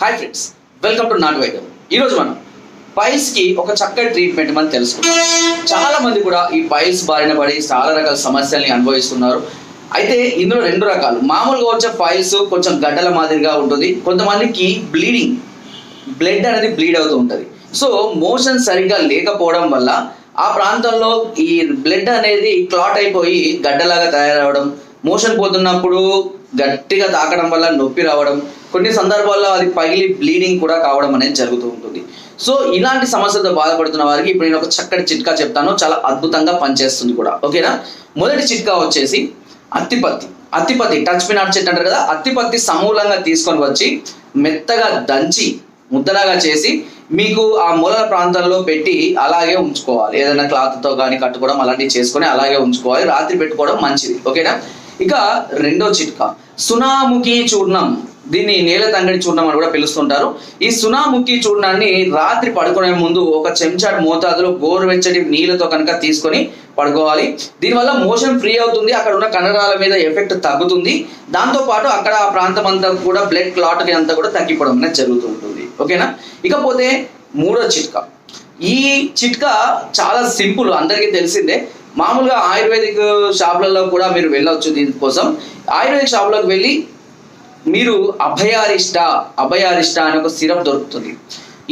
Hi friends welcome to నాటు వైద్యం ఈరోజు మనం పైల్స్కి ఒక చక్కటి ట్రీట్మెంట్ మనం తెలుసుకుంటాం చాలా మంది కూడా ఈ పైల్స్ బారిన పడి చాలా రకాల సమస్యల్ని అనుభవిస్తున్నారు. అయితే ఇందులో రెండు రకాలు. మామూలుగా వచ్చే పైల్స్ కొంచెం గడ్డల మాదిరిగా ఉంటుంది. కొంతమందికి బ్లీడింగ్ బ్లడ్ అనేది బ్లీడ్ అవుతూ ఉంటుంది. సో మోషన్ సరిగ్గా లేకపోవడం వల్ల ఆ ప్రాంతంలో ఈ బ్లడ్ అనేది క్లాట్ అయిపోయి గడ్డలాగా తయారవడం మోషన్ పోతున్నప్పుడు గట్టిగా తాకడం వల్ల నొప్పి రావడం కొన్ని సందర్భాల్లో అది పగిలి బ్లీడింగ్ కూడా కావడం అనేది జరుగుతూ ఉంటుంది. సో ఇలాంటి సమస్యలతో బాధపడుతున్న వారికి ఇప్పుడు నేను ఒక చక్కటి చిట్కా చెప్తాను. చాలా అద్భుతంగా పనిచేస్తుంది కూడా. ఓకేనా? మొదటి చిట్కా వచ్చేసి అత్తిపత్తి అత్తిపత్తి టచ్ పినాట్ చెట్టు అంటారు కదా అత్తిపత్తి సమూలంగా తీసుకొని వచ్చి మెత్తగా దంచి ముద్దలాగా చేసి మీకు ఆ మూలల ప్రాంతంలో పెట్టి అలాగే ఉంచుకోవాలి. ఏదైనా క్లాత్తో కానీ కట్టుకోవడం అలాంటివి చేసుకొని అలాగే ఉంచుకోవాలి. రాత్రి పెట్టుకోవడం మంచిది. ఓకేనా? ఇక రెండో చిట్కా. సునాముఖి చూర్ణం. దీన్ని నేల తంగడి చూర్ణం అని కూడా పిలుస్తుంటారు. ఈ సునాముఖి చూర్ణాన్ని రాత్రి పడుకునే ముందు ఒక చెంచాడు మోతాదులో గోరువెచ్చటి నీళ్ళతో కనుక తీసుకొని పడుకోవాలి. దీనివల్ల మోషన్ ఫ్రీ అవుతుంది. అక్కడ ఉన్న కండరాల మీద ఎఫెక్ట్ తగ్గుతుంది. దాంతోపాటు అక్కడ ఆ ప్రాంతం అంతా కూడా బ్లడ్ క్లాట్ అంతా కూడా తగ్గిపోవడం అనేది జరుగుతూ ఉంటుంది. ఓకేనా? ఇకపోతే మూడో చిట్కా. ఈ చిట్కా చాలా సింపుల్ అందరికీ తెలిసిందే. మామూలుగా ఆయుర్వేదిక్ షాపులలో కూడా మీరు వెళ్ళవచ్చు దీనికోసం. ఆయుర్వేదిక్ షాపులకు వెళ్ళి మీరు అభయారిష్ట అభయారిష్ట అనే ఒక సిరప్ దొరుకుతుంది.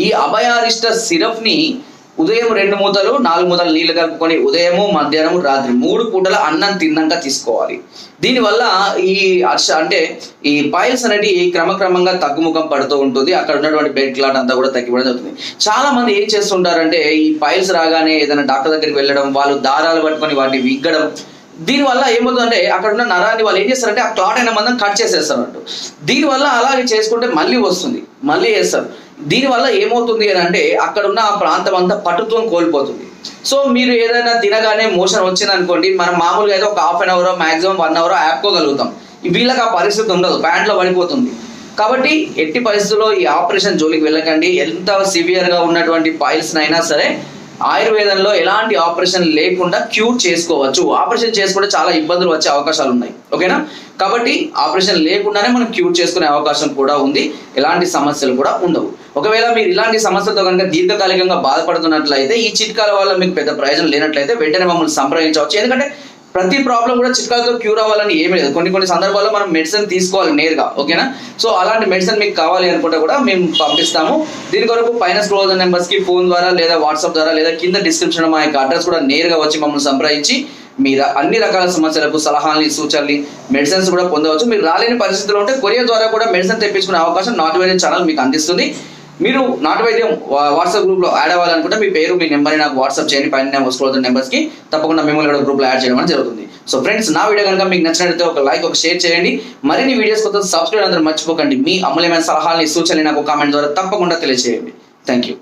ఈ అభయారిష్ట సిరప్ని ఉదయం రెండు మూతలు నాలుగు మూతలు నీళ్ళు కలుపుకొని ఉదయము మధ్యాహ్నము రాత్రి మూడు పూటల అన్నం తిన్నాక తీసుకోవాలి. దీనివల్ల ఈ అర్ష అంటే ఈ పైల్స్ అనేది క్రమక్రమంగా తగ్గుముఖం పడుతూ ఉంటుంది. అక్కడ ఉన్నటువంటి బెడ్ క్లాట్ అంతా కూడా తగ్గిపోవడం జరుగుతుంది. చాలా మంది ఏం చేస్తుంటారంటే ఈ పైల్స్ రాగానే ఏదైనా డాక్టర్ దగ్గరికి వెళ్ళడం వాళ్ళు దారాలు పట్టుకొని వాటిని విగ్గడం దీనివల్ల ఏమవుతుందంటే అక్కడ ఉన్న నరాన్ని వాళ్ళు ఏం చేస్తారంటే ఆ క్లాట్ అయిన మందం కట్ చేసేస్తారు అన్నట్టు దీనివల్ల అలాగే చేసుకుంటే మళ్ళీ వస్తుంది. మళ్ళీ వేస్తారు దీనివల్ల ఏమవుతుంది అని అంటే అక్కడ ఉన్న ఆ ప్రాంతం అంతా పటుత్వం కోల్పోతుంది. సో మీరు ఏదైనా తినగానే మోషన్ వచ్చింది అనుకోండి మనం మామూలుగా అయితే ఒక half an hour maximum one hour ఆపుకోగలుగుతాం వీళ్ళకి ఆ పరిస్థితి ఉండదు ప్యాంట్లో పడిపోతుంది. కాబట్టి ఎట్టి పరిస్థితుల్లో ఈ ఆపరేషన్ జోలికి వెళ్ళకండి. ఎంత సివియర్గా ఉన్నటువంటి పైల్స్ అయినా సరే ఆయుర్వేదంలో ఎలాంటి ఆపరేషన్ లేకుండా క్యూర్ చేసుకోవచ్చు. ఆపరేషన్ చేసుకుంటే చాలా ఇబ్బందులు వచ్చే అవకాశాలు ఉన్నాయి. ఓకేనా? కాబట్టి ఆపరేషన్ లేకుండానే మనం క్యూర్ చేసుకునే అవకాశం కూడా ఉంది. ఎలాంటి సమస్యలు కూడా ఉండవు. ఒకవేళ మీరు ఇలాంటి సమస్యలతో కనుక దీర్ఘకాలికంగా బాధపడుతున్నట్లయితే ఈ చిట్కాల వల్ల మీకు పెద్ద ప్రయోజనం లేనట్లయితే వెంటనే మమ్మల్ని సంప్రదించవచ్చు. ఎందుకంటే ప్రతి ప్రాబ్లం కూడా చిట్కాలతో క్యూర్ అవ్వాలని ఏమీ లేదు. కొన్ని కొన్ని సందర్భాల్లో మనం మెడిసిన్ తీసుకోవాలి నేరుగా ఓకేనా? సో అలాంటి మెడిసిన్ మీకు కావాలి అనుకుంటే కూడా మేము పంపిస్తాము. దీని కొరకు పైన స్క్రోల్ నెంబర్స్కి ఫోన్ ద్వారా లేదా వాట్సాప్ ద్వారా లేదా కింద డిస్క్రిప్షన్ మా యొక్క అడ్రస్ కూడా నేరుగా వచ్చి మమ్మల్ని సంప్రదించి మీద అన్ని రకాల సమస్యలకు సలహాలని సూచనలు మెడిసిన్స్ కూడా పొందవచ్చు. మీరు రాలేని పరిస్థితుల్లో ఉంటే కొరియర్ ద్వారా కూడా మెడిసిన్ తెప్పించుకునే అవకాశం నాట్ వేరే ఛానల్ మీకు అందిస్తుంది. మీరు నాటు వైద్యం వాట్సాప్ గ్రూప్లో యాడ్ అవ్వాలనుకుంటే మీ పేరు మీ నెంబర్ నాకు వాట్సాప్ చేయండి. పైన స్కూల్ నెంబర్స్కి తప్పకుండా మిమ్మల్ని కూడా గ్రూప్లో యాడ్ చేయడం జరుగుతుంది. సో ఫ్రెండ్స్ నా వీడియో కనుక మీకు నచ్చినట్లయితే ఒక లైక్ ఒక షేర్ చేయండి. మరిన్ని వీడియోస్ కోసం సబ్స్క్రైబ్ అందరూ మర్చిపోకండి. మీ అమూల్యమైన సలహాలని సూచనలు నాకు కామెంట్ ద్వారా తప్పకుండా తెలియజేయండి. Thank you